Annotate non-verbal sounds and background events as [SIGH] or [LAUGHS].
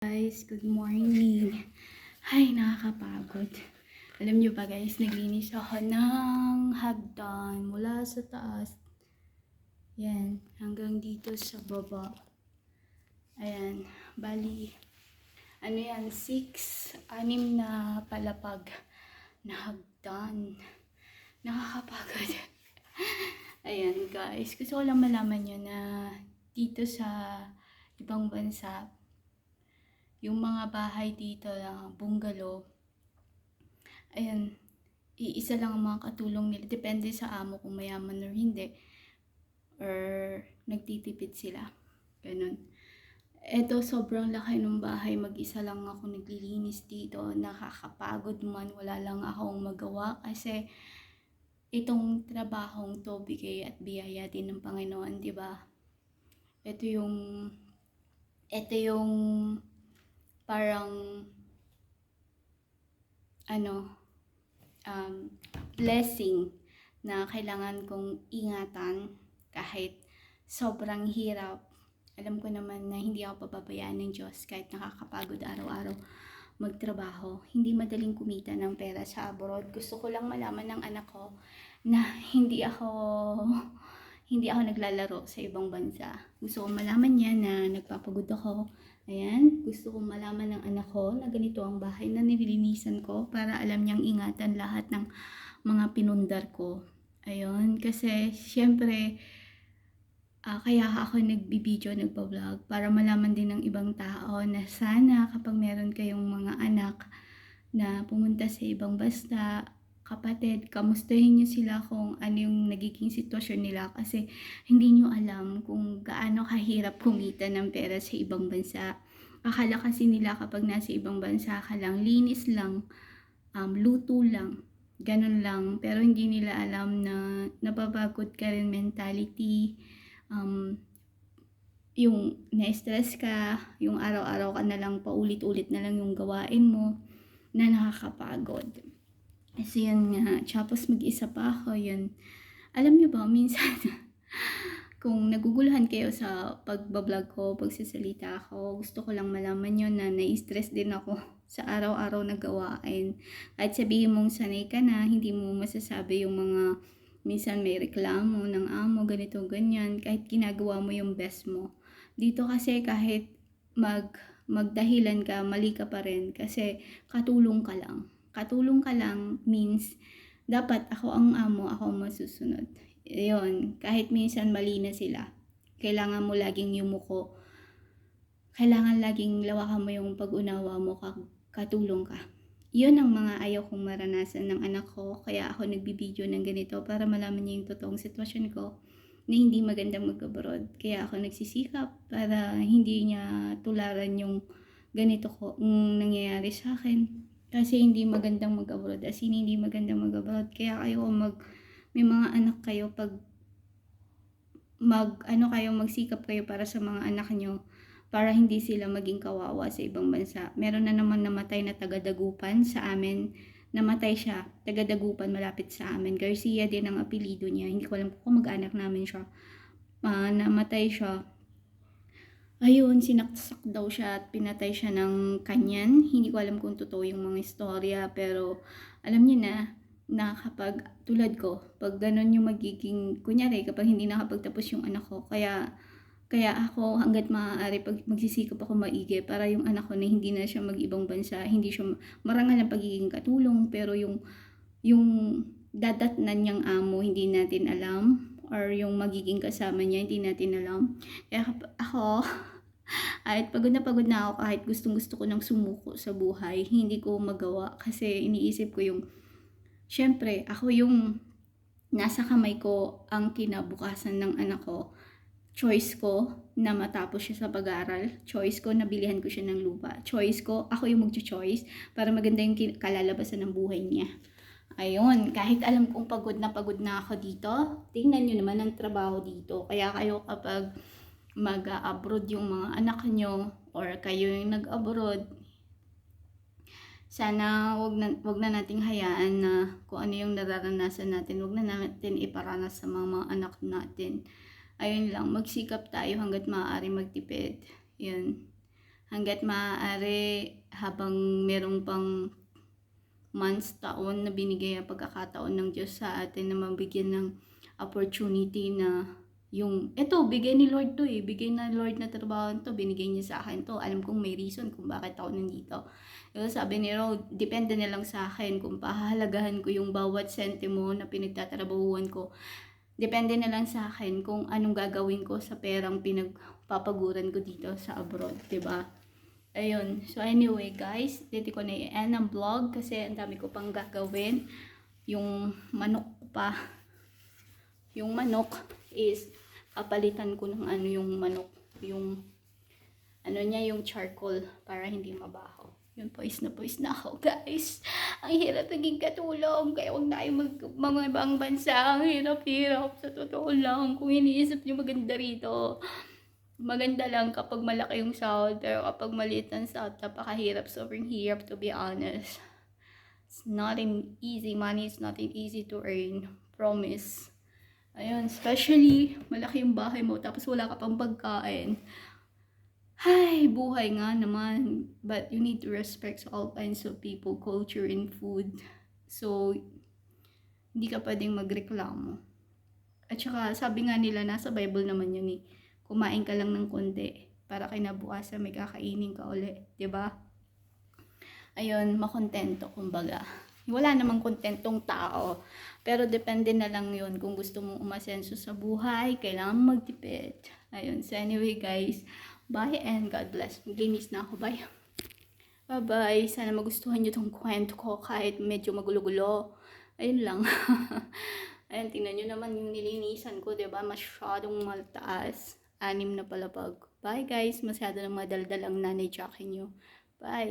guys, good morning. Ay, nakakapagod. Alam nyo ba guys, naglinis ako ng hagdan mula sa taas. Yan, hanggang dito sa baba. Ayan, bali, ano yan, six, anim na palapag na hagdan. Nakakapagod. [LAUGHS] Ayan guys, gusto ko lang malaman nyo na dito sa ibang bansa, yung mga bahay dito na bungalow, ayan, iisa lang ang mga katulong nila. Depende sa amo kung mayaman or hindi. Or nagtitipid sila. Ganun. Eto, sobrang laki ng bahay. Mag-isa lang ako naglilinis dito. Nakakapagod man. Wala lang akong magawa. Kasi itong trabahong to, bigay at biyaya din ng Panginoon, di ba? Ito yung ito yung parang ano um, blessing na kailangan kong ingatan kahit sobrang hirap. Alam ko naman na hindi ako pababayaan ng Diyos kahit nakakapagod araw-araw magtrabaho. Hindi madaling kumita ng pera sa abroad. Gusto ko lang malaman ng anak ko na [LAUGHS] hindi ako hindi ako naglalaro sa ibang bansa. Gusto ko malaman niya na nagpapagod ako. Ayan, gusto kong malaman ng anak ko na ganito ang bahay na nililinisan ko para alam niyang ingatan lahat ng mga pinundar ko. Ayun, kasi syempre, ah, kaya ako nagbibideo, nagpa-vlog para malaman din ng ibang tao na sana kapag meron kayong mga anak na pumunta sa ibang basta, kapatid, kamustahin niyo sila kung ano yung nagiging sitwasyon nila kasi hindi niyo alam kung gaano kahirap kumita ng pera sa ibang bansa. Akala kasi nila kapag nasa ibang bansa ka lang, linis lang, um, luto lang, ganun lang. Pero hindi nila alam na napapagod ka rin mentality, um, yung na-stress ka, yung araw-araw ka na lang paulit-ulit na lang yung gawain mo na nakakapagod. Kasi yun nga, tapos mag-isa pa ako, yun. Alam niyo ba, minsan, [LAUGHS] kung naguguluhan kayo sa pagbablog ko, pagsasalita ako, gusto ko lang malaman yun na na-stress din ako [LAUGHS] sa araw-araw na gawain. Kahit sabihin mong sanay ka na, hindi mo masasabi yung mga minsan may reklamo ng amo, ganito, ganyan, kahit ginagawa mo yung best mo. Dito kasi kahit mag magdahilan ka, mali ka pa rin kasi katulong ka lang katulong ka lang means dapat ako ang amo, ako ang masusunod. Yun, kahit minsan mali na sila. Kailangan mo laging yumuko. Kailangan laging lawakan mo yung pag-unawa mo, katulong ka. Yun ang mga ayaw kong maranasan ng anak ko, kaya ako nagbibideo ng ganito para malaman niya yung totoong sitwasyon ko na hindi maganda mag-abroad. Kaya ako nagsisikap para hindi niya tularan yung ganito ko, yung nangyayari sa akin kasi hindi magandang mag-abroad. As in, hindi magandang mag-abroad. Kaya kayo mag, may mga anak kayo pag mag, ano kayo, magsikap kayo para sa mga anak nyo para hindi sila maging kawawa sa ibang bansa. Meron na naman namatay na taga-dagupan sa amin. Namatay siya, taga-dagupan malapit sa amin. Garcia din ang apelido niya. Hindi ko alam kung mag-anak namin siya. Uh, namatay siya ayun, sinaksak daw siya at pinatay siya ng kanyan. Hindi ko alam kung totoo yung mga istorya, pero alam niyo na, na kapag tulad ko, pag ganun yung magiging, kunyari, kapag hindi nakapagtapos yung anak ko, kaya, kaya ako hanggat maaari pag magsisikap ako maigi para yung anak ko na hindi na siya mag-ibang bansa, hindi siya marangal ang pagiging katulong, pero yung, yung dadatnan niyang amo, hindi natin alam, or yung magiging kasama niya, hindi natin alam. Kaya ako, kahit pagod na pagod na ako, kahit gustong gusto ko nang sumuko sa buhay, hindi ko magawa kasi iniisip ko yung, syempre, ako yung nasa kamay ko ang kinabukasan ng anak ko. Choice ko na matapos siya sa pag-aaral. Choice ko na bilihan ko siya ng lupa. Choice ko, ako yung mag-choice para maganda yung kalalabasan ng buhay niya. Ayun, kahit alam kong pagod na pagod na ako dito, tingnan nyo naman ang trabaho dito. Kaya kayo kapag mag-abroad yung mga anak nyo or kayo yung nag-abroad, sana wag na, wag na nating hayaan na kung ano yung nararanasan natin, wag na natin iparanas sa mga, mga anak natin. Ayun lang, magsikap tayo hanggat maaari magtipid. Yun. hanggat maaari habang merong pang months, taon na binigay ang pagkakataon ng Diyos sa atin na mabigyan ng opportunity na yung, eto, bigay ni Lord to eh, bigay na Lord na trabaho to, binigay niya sa akin to, alam kong may reason kung bakit ako nandito. Yung sabi ni Lord, depende na lang sa akin kung pahahalagahan ko yung bawat sentimo na pinagtatrabahuan ko. Depende na lang sa akin kung anong gagawin ko sa perang pinagpapaguran ko dito sa abroad, ba? Ayun. So anyway, guys, dito ko na i-end ang vlog kasi ang dami ko pang gagawin. Yung manok pa. Yung manok is papalitan ko ng ano yung manok, yung ano niya yung charcoal para hindi mabaho. Yun, pois na pois na ako, guys. Ang hirap naging katulong. Kaya huwag na kayo mag, mga ibang bansa. Ang hirap-hirap. Sa totoo lang. Kung iniisip nyo maganda rito. Maganda lang kapag malaki yung sahod. Pero kapag maliit ang sahod, napakahirap. Sobrang hirap to be honest. It's not an easy money. It's not an easy to earn. Promise. Ayun, especially malaki yung bahay mo tapos wala ka pang pagkain. Ay, buhay nga naman. But you need to respect all kinds of people, culture, and food. So, hindi ka pwedeng magreklamo. At saka, sabi nga nila, nasa Bible naman yun eh. Kumain ka lang ng konti para kinabukasan may kakainin ka uli. 'di ba? Ayun, makontento kumbaga. Wala namang kontentong tao. Pero depende na lang yun kung gusto mong umasenso sa buhay, kailangan magtipid. Ayun, so anyway guys, Bye and God bless. Maglinis na ako. Bye. Bye-bye. Sana magustuhan nyo tong kwento ko kahit medyo magulo-gulo. Ayun lang. [LAUGHS] Ayun, tingnan nyo naman yung nilinisan ko, 'di ba Masyadong maltaas. Anim na palapag. Bye guys. Masyado na madaldal ang nanay Jackie nyo. Bye.